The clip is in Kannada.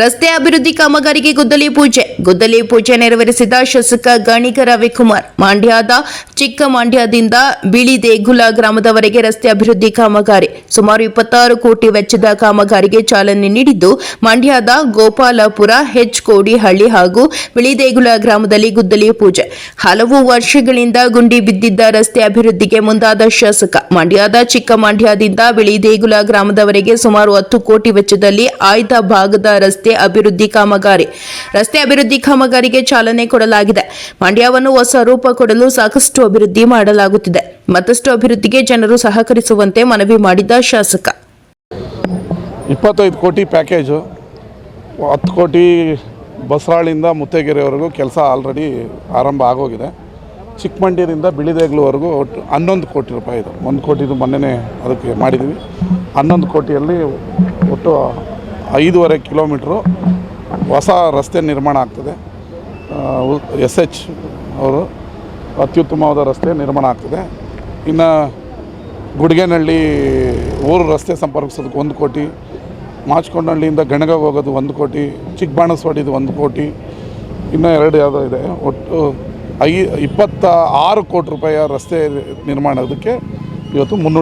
ರಸ್ತೆ ಅಭಿವೃದ್ಧಿ ಕಾಮಗಾರಿಗೆ ಗುದ್ದಲಿ ಪೂಜೆ. ಗುದ್ದಲಿ ಪೂಜೆ ನೆರವೇರಿಸಿದ ಶಾಸಕ ಗಣಿಕ ರವಿಕುಮಾರ್. ಮಂಡ್ಯದ ಚಿಕ್ಕ ಮಂಡ್ಯದಿಂದ ಬಿಳಿ ದೇಗುಲ ಗ್ರಾಮದವರೆಗೆ ರಸ್ತೆ ಅಭಿವೃದ್ಧಿ ಕಾಮಗಾರಿ. ಸುಮಾರು ಇಪ್ಪತ್ತಾರು ಕೋಟಿ ವೆಚ್ಚದ ಕಾಮಗಾರಿಗೆ ಚಾಲನೆ ನೀಡಿದ್ದು, ಮಂಡ್ಯದ ಗೋಪಾಲಪುರ, ಹೆಚ್ ಕೋಡಿಹಳ್ಳಿ ಹಾಗೂ ಬಿಳಿದೇಗುಲ ಗ್ರಾಮದಲ್ಲಿ ಗುದ್ದಲಿ ಪೂಜೆ. ಹಲವು ವರ್ಷಗಳಿಂದ ಗುಂಡಿ ಬಿದ್ದಿದ್ದ ರಸ್ತೆ ಅಭಿವೃದ್ಧಿಗೆ ಮುಂದಾದ ಶಾಸಕ, ಮಂಡ್ಯದ ಚಿಕ್ಕ ಮಂಡ್ಯದಿಂದ ಬಿಳಿದೇಗುಲ ಗ್ರಾಮದವರೆಗೆ ಸುಮಾರು ಹತ್ತು ಕೋಟಿ ವೆಚ್ಚದಲ್ಲಿ ಆಯ್ದ ಭಾಗದ ರಸ್ತೆ ಅಭಿವೃದ್ಧಿ ಕಾಮಗಾರಿ. ರಸ್ತೆ ಅಭಿವೃದ್ಧಿ ಕಾಮಗಾರಿಗೆ ಚಾಲನೆ ಕೊಡಲಾಗಿದೆ. ಮಂಡ್ಯವನ್ನು ಹೊಸ ರೂಪ ಕೊಡಲು ಸಾಕಷ್ಟು ಅಭಿವೃದ್ಧಿ ಮಾಡಲಾಗುತ್ತಿದೆ. ಮತ್ತಷ್ಟು ಅಭಿವೃದ್ಧಿಗೆ ಜನರು ಸಹಕರಿಸುವಂತೆ ಮನವಿ ಮಾಡಿದ ಶಾಸಕ. ಇಪ್ಪತ್ತೈದು ಕೋಟಿ ಪ್ಯಾಕೇಜು, ಹತ್ತು ಕೋಟಿ ಬಸರಾಳಿಂದ ಮುತ್ತೇಗೆರೆವರೆಗೂ ಕೆಲಸ ಆಲ್ರೆಡಿ ಆರಂಭ ಆಗೋಗಿದೆ. ಚಿಕ್ಕಮಂಡ್ಯದಿಂದ ಬಿಳಿದೇಗ್ಲುವರೆಗೂ ಒಟ್ಟು ಹನ್ನೊಂದು ಕೋಟಿ ರೂಪಾಯಿ ಇದು. ಒಂದು ಕೋಟಿದು ಮೊನ್ನೆನೇ ಅದಕ್ಕೆ ಮಾಡಿದ್ದೀವಿ. ಹನ್ನೊಂದು ಕೋಟಿಯಲ್ಲಿ ಒಟ್ಟು ಐದೂವರೆ ಕಿಲೋಮೀಟ್ರು ಹೊಸ ರಸ್ತೆ ನಿರ್ಮಾಣ ಆಗ್ತದೆ. ಎಸ್ ಎಚ್ ಅವರು ಅತ್ಯುತ್ತಮವಾದ ರಸ್ತೆ ನಿರ್ಮಾಣ ಆಗ್ತದೆ. ಇನ್ನು ಗುಡಿಗೆನಹಳ್ಳಿ ಊರು ರಸ್ತೆ ಸಂಪರ್ಕಿಸೋದಕ್ಕೆ ಒಂದು ಕೋಟಿ, ಮಾಚ್ಕೊಂಡಹಳ್ಳಿಯಿಂದ ಗಣಗ ಹೋಗೋದು ಒಂದು ಕೋಟಿ, ಚಿಕ್ಕಬಾಣಸ್ವಾಡಿದು ಒಂದು ಕೋಟಿ, ಇನ್ನೂ ಎರಡು ಯಾವುದೋ ಇದೆ. ಒಟ್ಟು ಐ ಇಪ್ಪತ್ತ ಆರು ಕೋಟಿ ರೂಪಾಯಿಯ ರಸ್ತೆ ನಿರ್ಮಾಣದಕ್ಕೆ ಇವತ್ತು ಮುನ್ನೂಡಿ